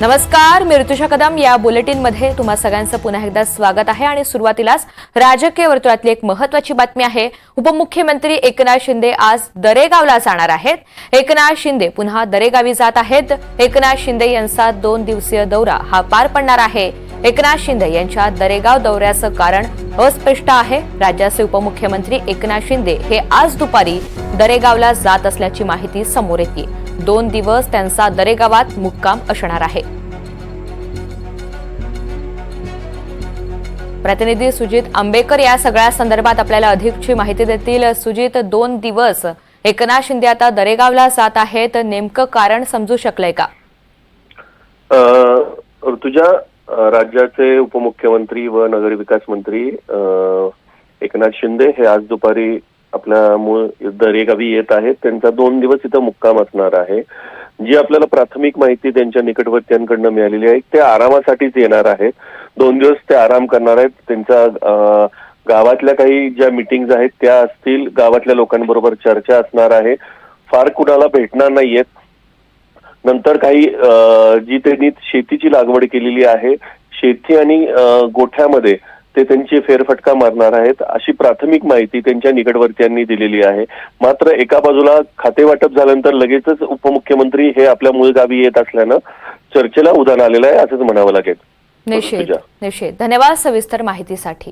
नमस्कार मी ऋतुषा कदम. या बुलेटिनमध्ये तुम्हा सगळ्यांचं पुन्हा एकदा स्वागत आहे आणि सुरुवातीलाच राजकीय वर्तुळातली एक महत्वाची बातमी आहे. उपमुख्यमंत्री एकनाथ शिंदे आज दरेगावला जाणार आहेत. एकनाथ शिंदे पुन्हा दरेगावी जात आहेत. एकनाथ शिंदे यांचा दोन दिवसीय दौरा हा पार पडणार आहे. एकनाथ शिंदे यांच्या दरेगाव दौऱ्याचं कारण अस्पष्ट आहे. राज्याचे उपमुख्यमंत्री एकनाथ शिंदे हे आज दुपारी दरेगावला जात असल्याची माहिती समोर येते. दोन दिवस त्यांचा दरेगावात मुक्काम असणार आहे. प्रतिनिधी सुजित आंबेकर या सगळ्या संदर्भात आपल्याला अधिकची माहिती देतील. सुजित दोन दिवस एकनाथ शिंदे आता दरेगावला जात आहेत. नेमकं कारण समजू शकलंय का? ऋतुजा राज्याचे उपमुख्यमंत्री व नगरविकास मंत्री एकनाथ शिंदे हे आज दुपारी आपल्या मूळ दरेगावी येत आहेत. त्यांचा दोन दिवस इथं मुक्काम असणार आहे. जी आपल्याला प्राथमिक माहिती त्यांच्या निकटवर्तीयांकडनं मिळालेली आहे ते आरामासाठीच येणार आहेत. दोन दिवस ते आराम करणार आहेत. त्यांच्या गावातल्या काही ज्या मिटिंग्ज आहेत त्या असतील. गावातल्या लोकांबरोबर चर्चा असणार आहे. फार कुणाला भेटणार नाहीयेत. नंतर काही जी त्यांनी शेतीची लागवड केलेली आहे शेती आणि गोठ्यामध्ये ते त्यांची फेरफटका मारणार आहेत अशी प्राथमिक माहिती त्यांच्या निकटवर्तीयांनी दिलेली आहे. मात्र एका बाजूला खाते वाटप झाल्यानंतर लगेचच उपमुख्यमंत्री हे आपल्या मूळ गावी येत असल्यानं चर्चेला उधाण आलेलं आहे असंच म्हणावं लागेल. निश्चित. निश्चित. धन्यवाद सविस्तर माहितीसाठी.